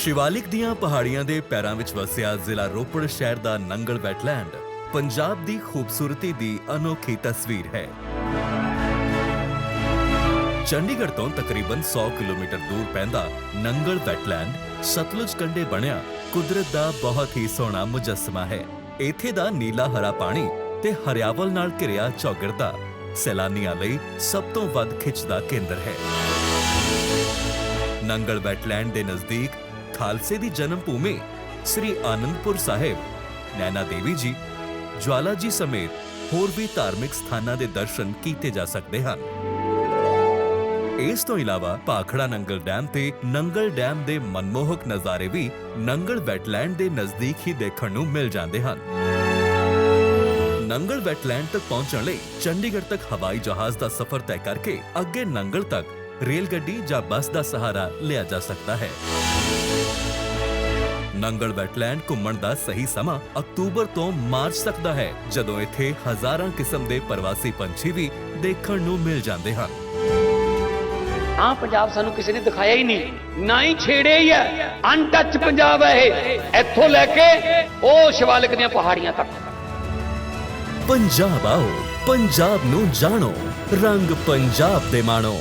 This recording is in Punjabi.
ਸ਼ਿਵਾਲਿਕ ਦੀਆਂ ਪਹਾੜੀਆਂ ਦੇ ਪੈਰਾਂ ਵਿੱਚ ਵਸਿਆ ਜ਼ਿਲ੍ਹਾ ਰੋਪੜ ਸ਼ਹਿਰ ਦਾ ਨੰਗਲ ਵੈਟਲੈਂਡ, ਪੰਜਾਬ ਦੀ ਖੂਬਸੂਰਤੀ ਦੀ ਅਨੋਖੀ ਤਸਵੀਰ ਹੈ। ਚੰਡੀਗੜ੍ਹ ਤੋਂ ਤਕਰੀਬਨ 100 ਕਿਲੋਮੀਟਰ ਦੂਰ ਪੈਂਦਾ ਨੰਗਲ ਵੈਟਲੈਂਡ, ਸਤਲੁਜ ਕੰਢੇ ਬਣਿਆ ਕੁਦਰਤ ਦਾ ਬਹੁਤ ਹੀ ਸੋਹਣਾ ਮੁਜੱਸਮਾ ਹੈ। ਇੱਥੇ ਦਾ ਨੀਲਾ ਹਰਾ ਪਾਣੀ ਤੇ ਹਰਿਆਵਲ ਨਾਲ ਘਿਰਿਆ ਚੌਗਿਰਦਾ ਸੈਲਾਨੀਆਂ ਲਈ ਸਭ ਤੋਂ ਵੱਧ ਖਿੱਚ ਦਾ ਕੇਂਦਰ ਹੈ। ਨੰਗਲ ਵੈਟਲੈਂਡ ਦੇ ਨਜ਼ਦੀਕ ਖਾਲਸੇ ਦੀ ਜਨਮ ਭੂਮੀ ਸ੍ਰੀ ਆਨੰਦਪੁਰ ਸਾਹਿਬ। ਨੈਣਾ ਦੇਵੀ ਜੀ, ਜਵਾਲਾ ਜੀ ਸਮੇਤ ਹੋਰ ਵੀ ਧਾਰਮਿਕ ਸਥਾਨਾਂ ਦੇ ਦਰਸ਼ਨ ਕੀਤੇ ਜਾ ਸਕਦੇ ਹਨ। ਇਸ ਤੋਂ ਇਲਾਵਾ ਪਾਖੜਾ ਨੰਗਲ ਡੈਮ ਤੇ ਨੰਗਲ ਡੈਮ ਦੇ ਮਨਮੋਹਕ ਨਜ਼ਾਰੇ ਵੀ ਨੰਗਲ ਵੈਟਲੈਂਡ ਦੇ ਨਜ਼ਦੀਕ ਹੀ ਦੇਖਣ ਨੂੰ ਮਿਲ ਜਾਂਦੇ ਹਨ। ਨੰਗਲ ਵੈਟਲੈਂਡ ਤੱਕ ਪਹੁੰਚਣ ਲਈ ਚੰਡੀਗੜ੍ਹ ਤੱਕ ਹਵਾਈ ਜਹਾਜ਼ ਦਾ ਸਫ਼ਰ ਤੈਅ ਕਰਕੇ ਅੱਗੇ ਨੰਗਲ ਤੱਕ ਰੇਲ ਗੱਡੀ ਜਾਂ ਬੱਸ ਦਾ ਸਹਾਰਾ ਲਿਆ ਜਾ ਸਕਦਾ ਹੈ। ਨੰਗਲ ਵੈਟਲੈਂਡ ਘੁੰਮਣ ਦਾ ਸਹੀ ਸਮਾਂ ਅਕਤੂਬਰ ਤੋਂ ਮਾਰਚ ਤੱਕ ਦਾ ਹੈ ਜਦੋਂ ਇੱਥੇ ਹਜ਼ਾਰਾਂ ਕਿਸਮ ਦੇ ਪ੍ਰਵਾਸੀ ਪੰਛੀ ਵੀ ਦੇਖਣ ਨੂੰ ਮਿਲ ਜਾਂਦੇ ਹਨ। ਹਾਂ ਪੰਜਾਬ ਸਾਨੂੰ ਕਿਸੇ ਨੇ ਦਿਖਾਇਆ ਹੀ ਨਹੀਂ। ਨਾ ਹੀ ਛੇੜਿਆ ਹੀ ਹੈ ਅਨਟੱਚ ਪੰਜਾਬ ਹੈ ਇਹ। ਇੱਥੋਂ ਲੈ ਕੇ ਉਹ ਸ਼ਿਵਾਲਿਕ ਦੀਆਂ ਪਹਾੜੀਆਂ ਤੱਕ। ਪੰਜਾਬ ਆਓ ਪੰਜਾਬ ਨੂੰ ਜਾਣੋ। ਰੰਗ ਪੰਜਾਬ ਦੇ ਮਾਣੋ।